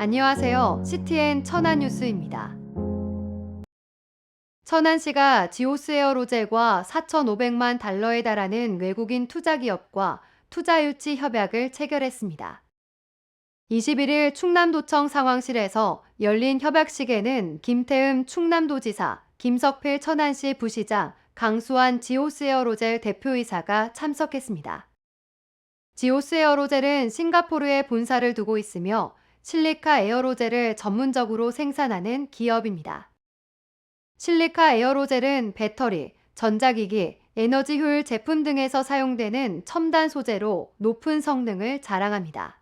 안녕하세요. CTN 천안뉴스입니다. 천안시가 지오스에어 로젤과 4,500만 달러에 달하는 외국인 투자 기업과 투자 유치 협약을 체결했습니다. 21일 충남도청 상황실에서 열린 협약식에는 김태흠 충남도지사, 김석필 천안시 부시장, 강수환 지오스에어 로젤 대표이사가 참석했습니다. 지오스에어 로젤은 싱가포르에 본사를 두고 있으며 실리카 에어로젤을 전문적으로 생산하는 기업입니다. 실리카 에어로젤은 배터리, 전자기기, 에너지 효율 제품 등에서 사용되는 첨단 소재로 높은 성능을 자랑합니다.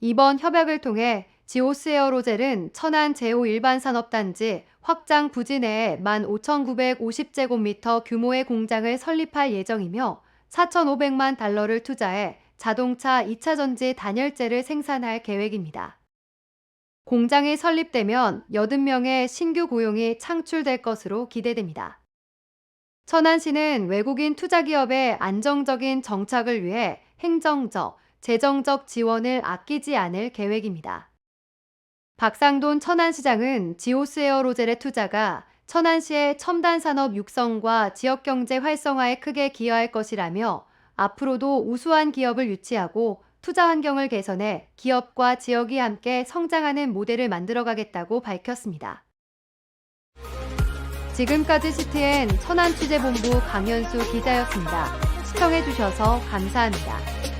이번 협약을 통해 지오스 에어로젤은 천안 제5일반 산업단지 확장 부지 내에 15,950제곱미터 규모의 공장을 설립할 예정이며 4,500만 달러를 투자해 자동차 2차 전지 단열재를 생산할 계획입니다. 공장이 설립되면 80명의 신규 고용이 창출될 것으로 기대됩니다. 천안시는 외국인 투자 기업의 안정적인 정착을 위해 행정적, 재정적 지원을 아끼지 않을 계획입니다. 박상돈 천안시장은 지오스에어 로젤의 투자가 천안시의 첨단 산업 육성과 지역 경제 활성화에 크게 기여할 것이라며 앞으로도 우수한 기업을 유치하고 투자 환경을 개선해 기업과 지역이 함께 성장하는 모델을 만들어가겠다고 밝혔습니다. 지금까지 CTN 천안취재본부 강현수 기자였습니다. 시청해주셔서 감사합니다.